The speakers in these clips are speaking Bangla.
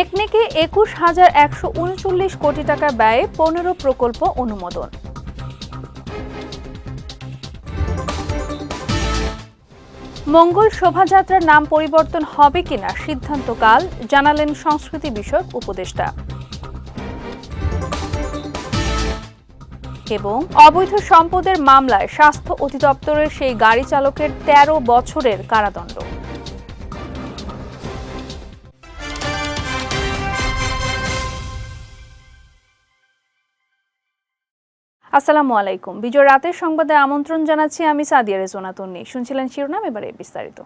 একনেকে একুশ হাজার একশো উনচল্লিশ কোটি টাকা ব্যয়ে পনেরো প্রকল্প অনুমোদন। মঙ্গল শোভাযাত্রার নাম পরিবর্তন হবে কিনা সিদ্ধান্তকাল জানালেন সংস্কৃতি বিষয়ক উপদেষ্টা। এবং অবৈধ সম্পদের মামলায় স্বাস্থ্য অধিদপ্তরের সেই গাড়ি চালকের ১৩ বছরের কারাদণ্ড। আসসালামু আলাইকুম। বিজয় রাতের সংবাদে আমন্ত্রণ জানাচ্ছি আমি সাদিয়া রেজোনা তন্নি। শুনছিলেন শিরোনাম, এবারে বিস্তারিত।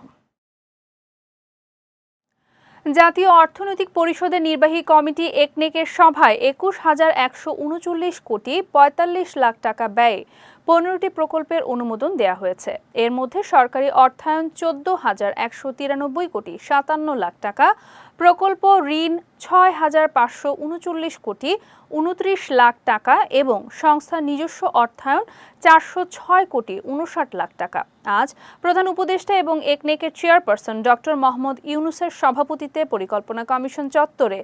জাতীয় অর্থনৈতিক পরিষদের নির্বাহী কমিটি একনেকের সভায় একুশ হাজার একশো উনচল্লিশ কোটি পঁয়তাল্লিশ লাখ টাকা ব্যয়ে পনেরোটি প্রকল্পের অনুমোদন দেওয়া হয়েছে। এর মধ্যে সরকারি অর্থায়ন চোদ্দ হাজার একশো তিরানব্বই কোটি সাতান্ন লাখ টাকা, প্রকল্প ঋণ ছয় হাজার পাঁচশো উনচল্লিশ কোটি উনত্রিশ লাখ টাকা এবং সংস্থার নিজস্ব অর্থায়ন চারশো ছয় কোটি উনষাট লাখ টাকা। আজ প্রধান উপদেষ্টা এবং একনেকের চেয়ারপারসন ডক্টর মোহাম্মদ ইউনুসের সভাপতিত্বে পরিকল্পনা কমিশন চত্বরে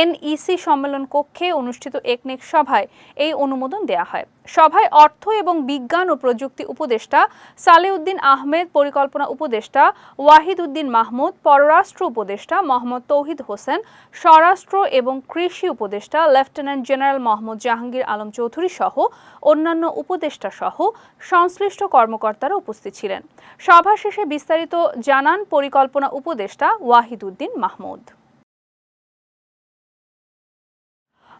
এনইসি সম্মেলন কক্ষে অনুষ্ঠিত একনেক সভায় এই অনুমোদন দেওয়া হয়। সভায় অর্থ এবং বিজ্ঞান ও প্রযুক্তি উপদেষ্টা সালেউদ্দিন আহমেদ, পরিকল্পনা উপদেষ্টা ওয়াহিদ উদ্দিন মাহমুদ, পররাষ্ট্র উপদেষ্টা মোহাম্মদ তৌহিদ হোসেন, স্বরাষ্ট্র এবং কৃষি উপদেষ্টা লেফটেন্যান্ট জেনারেল মোহাম্মদ জাহাঙ্গীর আলম চৌধুরী সহ অন্যান্য উপদেষ্টা সহ সংশ্লিষ্ট কর্মকর্তারা উপস্থিত ছিলেন। সভা শেষে বিস্তারিত জানান পরিকল্পনা উপদেষ্টা ওয়াহিদ উদ্দিন মাহমুদ।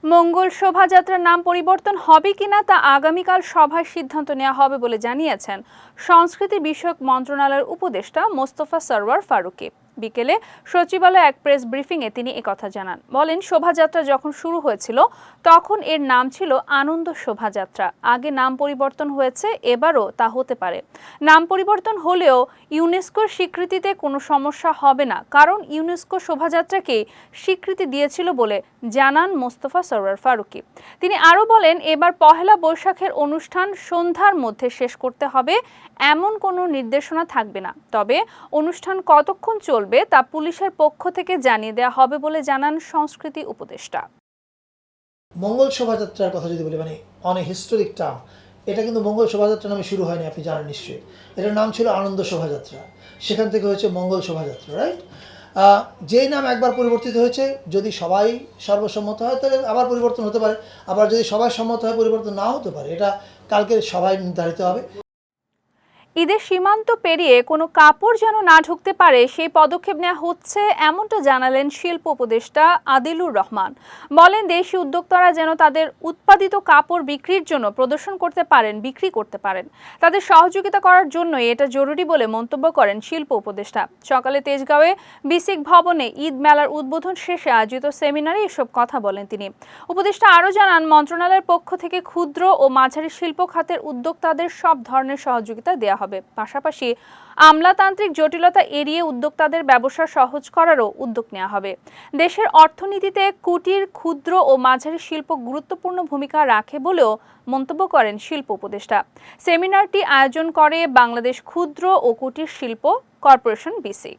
মঙ্গল শোভাযাত্রার নাম পরিবর্তন হবে কিনা তা আগামীকাল সভায় সিদ্ধান্ত নেওয়া হবে বলে জানিয়েছেন সংস্কৃতি বিষয়ক মন্ত্রণালয়ের উপদেষ্টা মোস্তফা সরওয়ার ফারুকি। বিকেলে সচিবালয়ে এক প্রেস ব্রিফিংয়ে তিনি একথা জানান। বলেন, শোভাযাত্রা যখন শুরু হয়েছিল, তখন এর নাম ছিল আনন্দ শোভাযাত্রা। আগে নাম পরিবর্তন হয়েছে, এবারও তা হতে পারে। নাম পরিবর্তন হলেও ইউনেস্কোর স্বীকৃতিতে কোনো সমস্যা হবে না, কারণ ইউনেস্কো শোভাযাত্রাকে স্বীকৃতি দিয়েছিল বলে জানান মোস্তফা সরওয়ার ফারুকি। তিনি আরও বলেন, এবার পহেলা বৈশাখের অনুষ্ঠান সন্ধ্যার মধ্যে শেষ করতে হবে, এমন কোনো নির্দেশনা থাকবে না। তবে অনুষ্ঠান কতক্ষণ চলবে তা পুলিশের পক্ষ থেকে জানিয়ে দেওয়া হবে বলে জানান সংস্কৃতি উপদেষ্টা। মঙ্গল শোভাযাত্রার কথা যদি বলি মানে অনেক হিস্টোরিক টার্ম এটা কিন্তু মঙ্গল শোভাযাত্রা নামে শুরু হয়নি, আপনি জানেন নিশ্চয়ই। এটার নাম ছিল আনন্দ শোভাযাত্রা। সেখান থেকে হয়েছে মঙ্গল শোভাযাত্রা রাইট যেই নাম একবার পরিবর্তিত হয়েছে, যদি সবাই সর্বসম্মত হয়, তাহলে আবার পরিবর্তন হতে পারে। আবার যদি সবাই সম্মত হয়, পরিবর্তন নাও হতে পারে। এটা কালকে সবাই নির্ধারিত হবে। ঈদের সীমান্ত পেরিয়ে কোনো কাপড় যেন না ঢুকতে পারে, সেই পদক্ষেপ নেওয়া হচ্ছে এমনটা জানালেন শিল্প উপদেষ্টা আদিলুর রহমান। বলেন, দেশি উদ্যোক্তারা যেন তাদের উৎপাদিত কাপড় বিক্রির জন্য প্রদর্শন করতে পারেন, বিক্রি করতে পারেন। তাদের সহযোগিতা করার জন্যই এটা জরুরি বলে মন্তব্য করেন শিল্প উপদেষ্টা। সকালে তেজগাঁওয়ে বিসিক ভবনে ঈদ মেলার উদ্বোধন শেষে আয়োজিত সেমিনারে এসব কথা বলেন তিনি। উপদেষ্টা আরও জানান, মন্ত্রণালয়ের পক্ষ থেকে ক্ষুদ্র ও মাঝারি শিল্প খাতের উদ্যোক্তাদের সব ধরনের সহযোগিতা দেওয়া হবে। পাশাপাশি আমলাতান্ত্রিক জটিলতা এড়িয়ে উদ্যোক্তাদের ব্যবসা সহজ করারও উদ্যোগ নেওয়া হবে। দেশের অর্থনীতিতে কুটির, ক্ষুদ্র ও মাঝারি শিল্প গুরুত্বপূর্ণ ভূমিকা রাখে বলেও মন্তব্য করেন শিল্প উপদেষ্টা। সেমিনারটি আয়োজন করে বাংলাদেশ ক্ষুদ্র ও কুটির শিল্প কর্পোরেশন বিসি।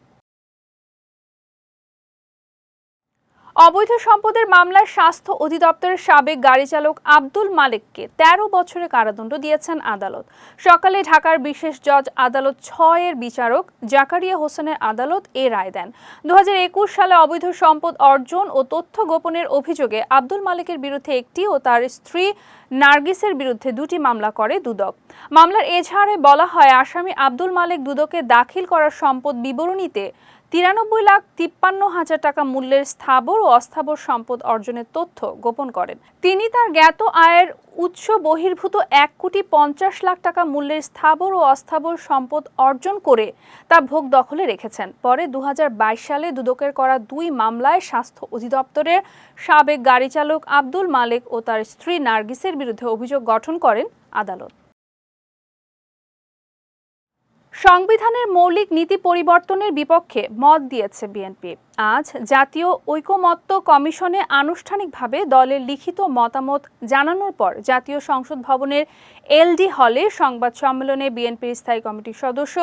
অবৈধ সম্পদের মামলায় স্বাস্থ্য অধিদপ্তরের সাবেক গাড়ি চালক আব্দুল মালিককে ১৩ বছরের কারাদণ্ড দিয়েছেন আদালত। সকালে ঢাকার বিশেষ জজ আদালত ছয়ের বিচারক জাকারিয়া হোসেনের আদালত এ রায় দেন। দুহাজার একুশ সালে অবৈধ সম্পদ অর্জন ও তথ্য গোপনের অভিযোগে আব্দুল মালিকের বিরুদ্ধে একটি ও তার স্ত্রী নার্গিসের বিরুদ্ধে দুটি মামলা করে দুদক। মামলার এজাহারে বলা হয়, আসামি আব্দুল মালিক দুদকে দাখিল করার সম্পদ বিবরণীতে তিরানব্বই লাখ তিপ্পান্ন হাজার টাকা মূল্যের স্থাবর ও অস্থাবর সম্পদ অর্জনের তথ্য গোপন করেন। তিনি তার জ্ঞাত আয়ের উৎস বহির্ভূত এক কোটি পঞ্চাশ লাখ টাকা মূল্যের স্থাবর ও অস্থাবর সম্পদ অর্জন করে তা ভোগ দখলে রেখেছেন। পরে দু হাজার বাইশ সালে দুদকের করা দুই মামলায় স্বাস্থ্য অধিদপ্তরের সাবেক গাড়ি চালক আব্দুল মালিক ও তার স্ত্রী নার্গিসের বিরুদ্ধে অভিযোগ গঠন করেন আদালত। সংবিধানের মৌলিক নীতি পরিবর্তনের বিপক্ষে মত দিয়েছে বিএনপি। আজ জাতীয় ঐকমত্য কমিশনে আনুষ্ঠানিকভাবে দলের লিখিত মতামত জানানোর পর জাতীয় সংসদ ভবনের এলডি হলে সংবাদ সম্মেলনে বিএনপির স্থায়ী কমিটির সদস্য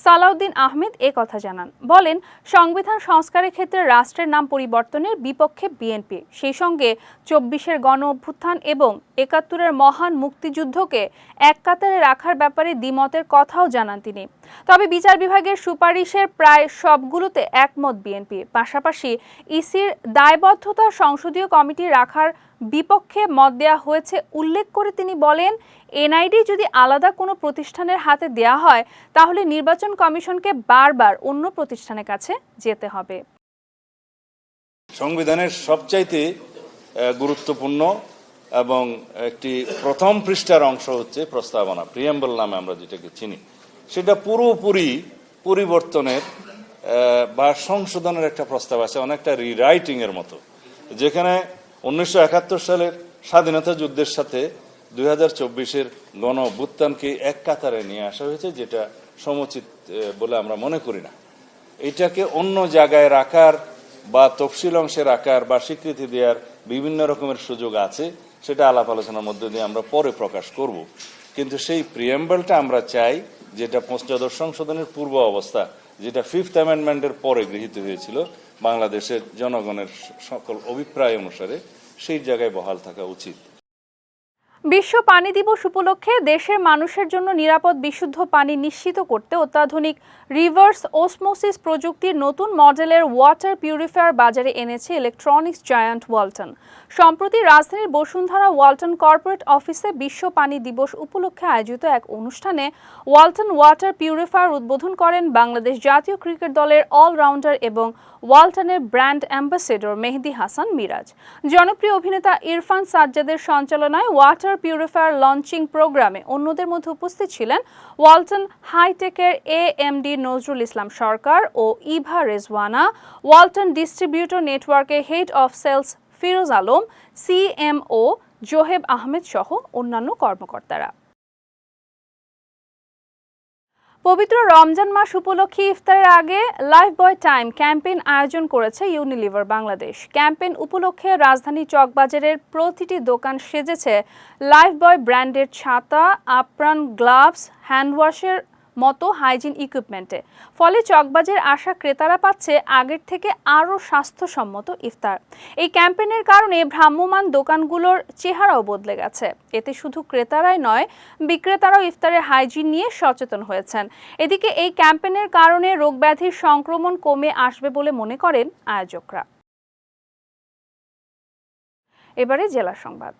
সালাউদ্দিন আহমেদ এ কথা জানান। বলেন, সংবিধান সংস্কারের ক্ষেত্রে রাষ্ট্রের নাম পরিবর্তনের বিপক্ষে বিএনপি। সেই সঙ্গে চব্বিশের গণ অভ্যুত্থান এবং একাত্তরের মহান মুক্তিযুদ্ধকে এক কাতারে রাখার ব্যাপারে দ্বিমতের কথাও জানান তিনি। তবে বিচার বিভাগের সুপারিশের প্রায় সবগুলোতে একমত বিএনপি। পাশাপাশি ইসির দায়বদ্ধতা সংসদীয় কমিটি রাখার বিপক্ষে মত দেওয়া হয়েছে উল্লেখ করে তিনি বলেন, এনআইডি যদি আলাদা কোনো প্রতিষ্ঠানের হাতে দেয়া হয়, তাহলে নির্বাচন কমিশনকে বারবার অন্য প্রতিষ্ঠানের কাছে যেতে হবে। সংবিধানের সবচাইতে গুরুত্বপূর্ণ এবং একটি প্রথম পৃষ্ঠার অংশ হচ্ছে প্রস্তাবনা, প্রিয়াম্বল নামে আমরা যেটাকে চিনি। সেটা পুরোপুরি পরিবর্তনের বা সংশোধনের একটা প্রস্তাব আছে, অনেকটা রিরাইটিং এর মতো। যেখানে উনিশশো একাত্তর সালের স্বাধীনতা যুদ্ধের সাথে দুই হাজার চব্বিশের গণ অভ্যুত্থানকে এক কাতারে নিয়ে আসা হয়েছে, যেটা সমুচিত বলে আমরা মনে করি না। এটাকে অন্য জায়গায় রাখার বা তফসিল অংশে রাখার বা স্বীকৃতি দেওয়ার বিভিন্ন রকমের সুযোগ আছে, সেটা আলাপ আলোচনার মধ্যে দিয়ে আমরা পরে প্রকাশ করব। কিন্তু সেই প্রিয়াম্বলটা আমরা চাই যেটা পঞ্চদশ সংশোধনের পূর্ব অবস্থা, যেটা ফিফথ অ্যামেন্ডমেন্টের পরে গৃহীত হয়েছিল বাংলাদেশের জনগণের সকল অভিপ্রায় অনুসারে, সেই জায়গায় বহাল থাকা উচিত। বিশ্ব পানি দিবস উপলক্ষে দেশের মানুষের জন্য নিরাপদ, বিশুদ্ধ পানি নিশ্চিত করতে অত্যাধুনিক রিভার্স ওসমোসিস প্রযুক্তির নতুন মডেলের ওয়াটার পিউরিফায়ার বাজারে এনেছে ইলেকট্রনিক্স জায়ান্ট ওয়ালটন। সম্প্রতি রাজধানীর বসুন্ধরা ওয়ালটন কর্পোরেট অফিসে বিশ্ব পানি দিবস উপলক্ষে আয়োজিত এক অনুষ্ঠানে ওয়ালটন ওয়াটার পিউরিফায়ার উদ্বোধন করেন বাংলাদেশ জাতীয় ক্রিকেট দলের অলরাউন্ডার এবং ওয়ালটনের ব্র্যান্ড অ্যাম্বাসেডর মেহেদি হাসান মিরাজ। জনপ্রিয় অভিনেতা ইরফান সাজ্জাদের সঞ্চালনায় ওয়াটার পিউরিফায়ার লঞ্চিং প্রোগ্রামে অন্যদের মধ্যে উপস্থিত ছিলেন Walton হাইটেকের A M D Nazrul Islam Sarkar O Eva Rezwana, Walton distributor নেটওয়ার্কের head of sales Firoz Alam, CMO Zoheb Ahmed সহ অন্যান্য কর্মকর্তারা। পবিত্র রমজান মাস উপলক্ষে ইফতারের আগে লাইফ বয় টাইম ক্যাম্পেইন আয়োজন করেছে ইউনিলিভার বাংলাদেশ। ক্যাম্পেইন উপলক্ষে রাজধানী চকবাজারের প্রতিটি দোকান সেজেছে লাইফ বয় ব্র্যান্ডের ছাতা, আপ্রাণ, গ্লাভস, হ্যান্ডওয়াশের মতো হাইজিন ইকুইপমেন্টে। ফলে চকবাজের আসা ক্রেতারা পাচ্ছে আগের থেকে আরও স্বাস্থ্যসম্মত ইফতার। এই ক্যাম্পেনের কারণে ভ্রাম্যমাণ দোকানগুলোর চেহারাও বদলে গেছে। এতে শুধু ক্রেতারাই নয়, বিক্রেতারাও ইফতারের হাইজিন নিয়ে সচেতন হয়েছেন। এদিকে এই ক্যাম্পেনের কারণে রোগব্যাধির সংক্রমণ কমে আসবে বলে মনে করেন আয়োজকরা। এবারে জেলা সংবাদ।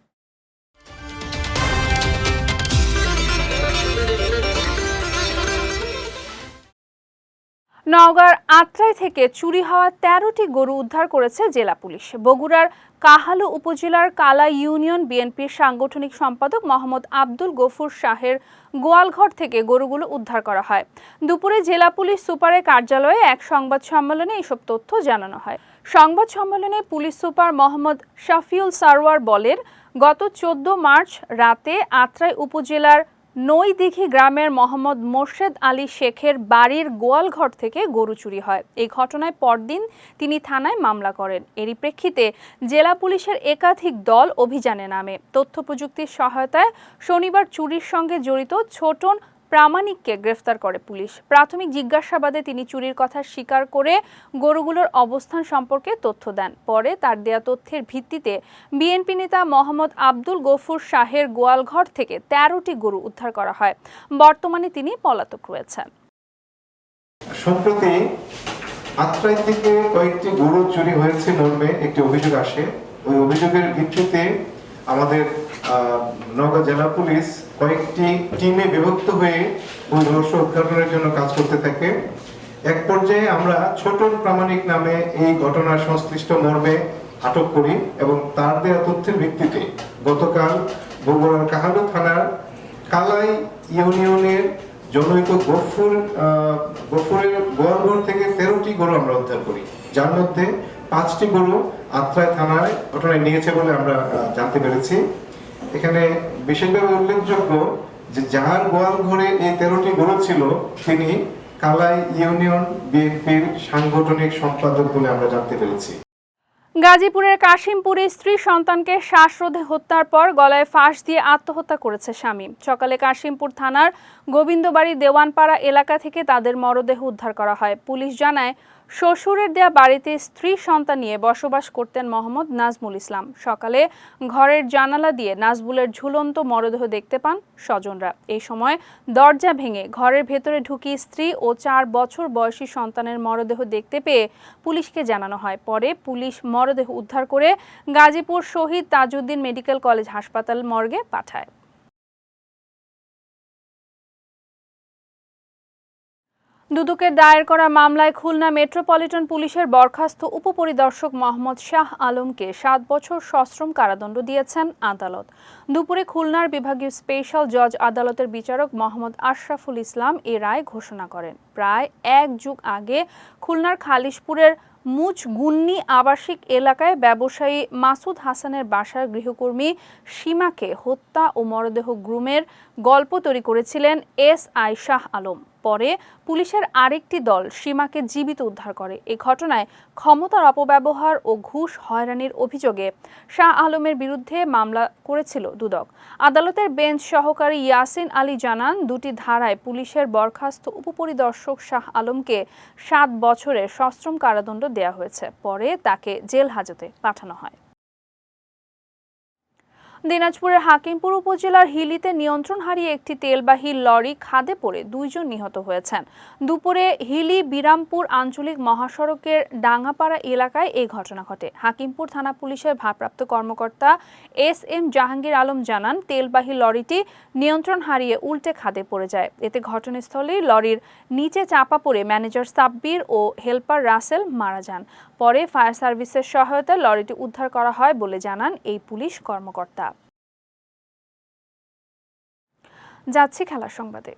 নওগাঁর আত্রাই থেকে চুরি হওয়া তেরোটি গরু উদ্ধার করেছে জেলা পুলিশ। বগুড়ার কাহালু উপজেলার কালা ইউনিয়ন বিএনপির সাংগঠনিক সম্পাদক মোহাম্মদ আব্দুল গফুর শাহের গোয়ালঘর থেকে গরুগুলো উদ্ধার করা হয়। দুপুরে জেলা পুলিশ সুপারের কার্যালয়ে এক সংবাদ সম্মেলনে এসব তথ্য জানানো হয়। সংবাদ সম্মেলনে পুলিশ সুপার মোহাম্মদ শাফিউল সারওয়ার বলেন, গত চোদ্দ মার্চ রাতে আত্রাই উপজেলার নইদিঘি গ্রামের মোহাম্মদ মোর্শেদ আলী শেখের বাড়ির গোয়ালঘর থেকে গরু চুরি হয়। এই ঘটনায় পরদিন তিনি থানায় মামলা করেন। এরই প্রেক্ষিতে জেলা পুলিশের একাধিক দল অভিযানে নামে। তথ্য প্রযুক্তির সহায়তায় শনিবার চুরির সঙ্গে জড়িত ছোটন প্রামাণিককে গ্রেফতার করে পুলিশ। প্রাথমিক জিজ্ঞাসাবাদে তিনি চুরির কথা স্বীকার করে গরুগুলোর অবস্থান সম্পর্কে তথ্য দেন। পরে তার দেয়া তথ্যের ভিত্তিতে বিএনপি নেতা মোহাম্মদ আব্দুল গফুর শাহের গোয়ালঘর থেকে তেরোটি গরু উদ্ধার করা হয়। বর্তমানে তিনি পলাতক রয়েছেন। থেকে কয়েকটি গরু চুরি হয়েছে মর্মে একটি অভিযোগ আসে। ওই অভিযোগের ভিত্তিতে আমাদের নওগাঁ জেলা পুলিশ কয়েকটি টিমে বিভক্ত হয়ে ওই রহস্য উদ্ঘাটনের জন্য কাজ করতে থাকে। এক পর্যায়ে আমরা ছোটন প্রামাণিক নামে এই ঘটনার সংশ্লিষ্ট মর্মে আটক করি এবং তার দেওয়া তথ্যের ভিত্তিতে গতকাল বগুড়ার কাহালু থানার কালাই ইউনিয়নের জনৈক গফুর গফুরের গোয়ালঘর থেকে তেরোটি গরু আমরা উদ্ধার করি। যার মধ্যে পাঁচটি গরু আত্রায় থানায় ঘটনায় নিয়েছে বলে আমরা জানতে পেরেছি। এখানে বিশেষভাবে উল্লেখযোগ্য যে যার গোয়াল ঘরে এই তেরোটি গরু ছিল, তিনি কালাই ইউনিয়ন বিএনপির সাংগঠনিক সম্পাদক বলে আমরা জানতে পেরেছি। গাজীপুরের কাশিমপুরে স্ত্রী সন্তানকে শ্বাসরোধে হত্যার পর গলায় ফাঁস দিয়ে আত্মহত্যা করেছে স্বামী। সকালে কাশিমপুর থানার গোবিন্দবাড়ি দেওয়ানপাড়া এলাকা থেকে তাদের মরদেহ উদ্ধার করা হয়। পুলিশ জানায় শ্বশুরের দেয়া বাড়িতে স্ত্রী সন্তান নিয়ে বসবাস করতেন মোহাম্মদ নাজমুল ইসলাম। সকালে ঘরের জানালা দিয়ে নাজমুলের ঝুলন্ত মরদেহ দেখতে পান স্বজনরা। এই সময় দরজা ভেঙে ঘরের ভেতরে ঢুকি স্ত্রী ও চার বছর বয়সী সন্তানের মরদেহ দেখতে পেয়ে পুলিশকে জানানো হয়। পরে পুলিশ মরদেহ উদ্ধার করে গাজীপুর শহীদ তাজউদ্দিন মেডিকেল কলেজ হাসপাতাল মর্গে পাঠায়। দুদকের দায়ের করা মামলায় খুলনা মেট্রোপলিটন পুলিশের বরখাস্ত উপপরিদর্শক মোহাম্মদ শাহ আলমকে সাত বছর সশ্রম কারাদণ্ড দিয়েছেন আদালত। দুপুরে খুলনার বিভাগীয় স্পেশাল জজ আদালতের বিচারক মোহাম্মদ আশরাফুল ইসলাম এ রায় ঘোষণা করেন। প্রায় এক যুগ আগে খুলনার খালিশপুরের মুচ গুন্নি আবাসিক এলাকায় ব্যবসায়ী মাসুদ হাসানের বাসার গৃহকর্মী সীমাকে হত্যা ও মরদেহ গ্রুমের গল্প তৈরি করেছিলেন এস আই শাহ আলম। পরে পুলিশের আরেকটি দল সীমাকে জীবিত উদ্ধার করে। এ ঘটনায় ক্ষমতার অপব্যবহার ও ঘুষ হয়রানির অভিযোগে শাহ আলমের বিরুদ্ধে মামলা করেছিল দুদক। আদালতের বেঞ্চ সহকারী ইয়াসিন আলী জানান, দুটি ধারায় পুলিশের বরখাস্ত উপপরিদর্শক শাহ আলমকে সাত বছরের সশ্রম কারাদণ্ড দেওয়া হয়েছে। পরে তাকে জেল হাজতে পাঠানো হয়। দিনাজপুরের হাকিমপুর উপজেলার হিলিতে নিয়ন্ত্রণ হারিয়ে একটি তেলবাহী লরি খাদে পড়ে দুইজন নিহত হয়েছেন। দুপুরে হিলি বিরামপুর আঞ্চলিক মহাসড়কের ডাঙ্গাপাড়া এলাকায় এই ঘটনা ঘটে। হাকিমপুর থানা পুলিশের ভারপ্রাপ্ত কর্মকর্তা এস এম জাহাঙ্গীর আলম জানান, তেলবাহী লরিটি নিয়ন্ত্রণ হারিয়ে উল্টে খাদে পড়ে যায়। এতে ঘটনাস্থলেই লরির নিচে চাপা পড়ে ম্যানেজার সাব্বির ও হেল্পার রাসেল মারা যান। পরে ফায়ার সার্ভিসের সহায়তায় লরিটি উদ্ধার করা হয় বলে জানান এই পুলিশ কর্মকর্তা। যাচ্ছি খেলার সংবাদে।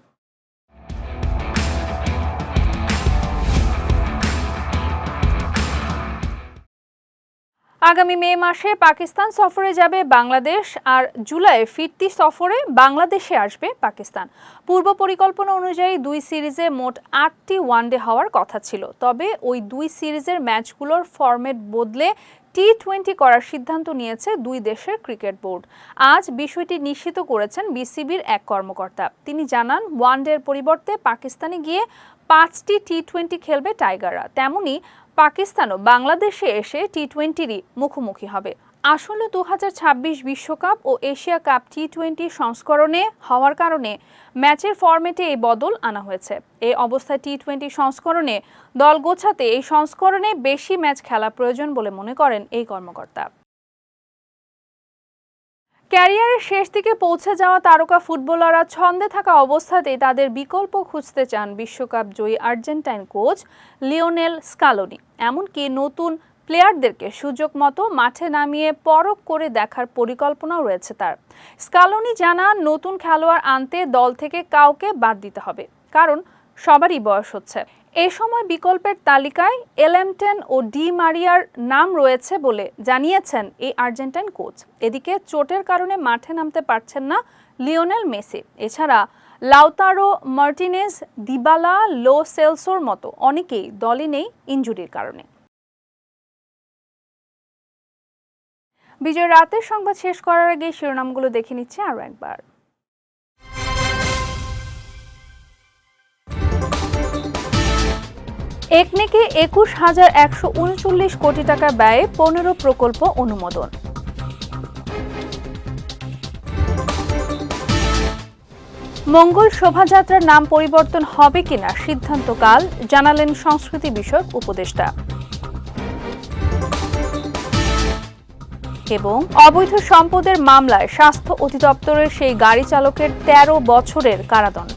আগামী মে মাসে পাকিস্তান সফরে যাবে বাংলাদেশ আর জুলাইয়ে ফিরতি সফরে বাংলাদেশে আসবে পাকিস্তান। পূর্ব পরিকল্পনা অনুযায়ী দুই সিরিজে মোট আটটি ওয়ানডে হওয়ার কথা ছিল। তবে ওই দুই সিরিজের ম্যাচগুলোর ফরম্যাট বদলে টি টোয়েন্টি করার সিদ্ধান্ত নিয়েছে দুই দেশের ক্রিকেট বোর্ড। আজ বিষয়টি নিশ্চিত করেছেন বিসিবির এক কর্মকর্তা। তিনি জানান, ওয়ানডের পরিবর্তে পাকিস্তানে গিয়ে পাঁচটি টি টোয়েন্টি খেলবে টাইগাররা। তেমনি পাকিস্তানও বাংলাদেশে এসে টি টোয়েন্টিরই মুখোমুখি হবে। আসলে দু বিশ্বকাপ ও এশিয়া কাপ টি টোয়েন্টি সংস্করণে হওয়ার কারণে ম্যাচের ফরম্যাটে এই বদল আনা হয়েছে। এই অবস্থায় টি টোয়েন্টি সংস্করণে দল গোছাতে এই সংস্করণে বেশি ম্যাচ খেলা প্রয়োজন বলে মনে করেন এই কর্মকর্তা। ক্যারিয়ারের শেষ দিকে পৌঁছে যাওয়া তারকা ফুটবলাররা ছন্দে থাকা অবস্থাতেই তাদের বিকল্প খুঁজতে চান বিশ্বকাপ জয়ী আর্জেন্টাইন কোচ লিওনেল স্কালোনি। এমনকি নতুন প্লেয়ারদেরকে সুযোগ মতো মাঠে নামিয়ে পরখ করে দেখার পরিকল্পনাও রয়েছে তার। স্কালোনি জানান, নতুন খেলোয়াড় আনতে দল থেকে কাউকে বাদ দিতে হবে, কারণ সবারই বয়স হচ্ছে। এ সময় বিকল্পের তালিকায় এলেমটেন ও ডি মারিয়ার নাম রয়েছে বলে জানিয়েছেন এই আর্জেন্টাইন কোচ। এদিকে চোটের কারণে মাঠে নামতে পারছেন না লিওনেল মেসি। এছাড়া লাউতারো মার্টিনেজ, দিবালা, লো সেলসোর মতো অনেকেই দলে নেই ইঞ্জুরির কারণে। বিজয় রাতের সংবাদ শেষ করার আগে শিরোনামগুলো দেখে নিচ্ছে আরও একবার। একনেকে একুশ হাজার একশো উনচল্লিশ কোটি টাকা ব্যয়ে পনেরো প্রকল্প অনুমোদন। মঙ্গল শোভাযাত্রার নাম পরিবর্তন হবে কিনা সিদ্ধান্তকাল জানালেন সংস্কৃতি বিষয়ক উপদেষ্টা। এবং অবৈধ সম্পদের মামলায় স্বাস্থ্য অধিদপ্তরের সেই গাড়ি চালকের ১৩ বছরের কারাদণ্ড।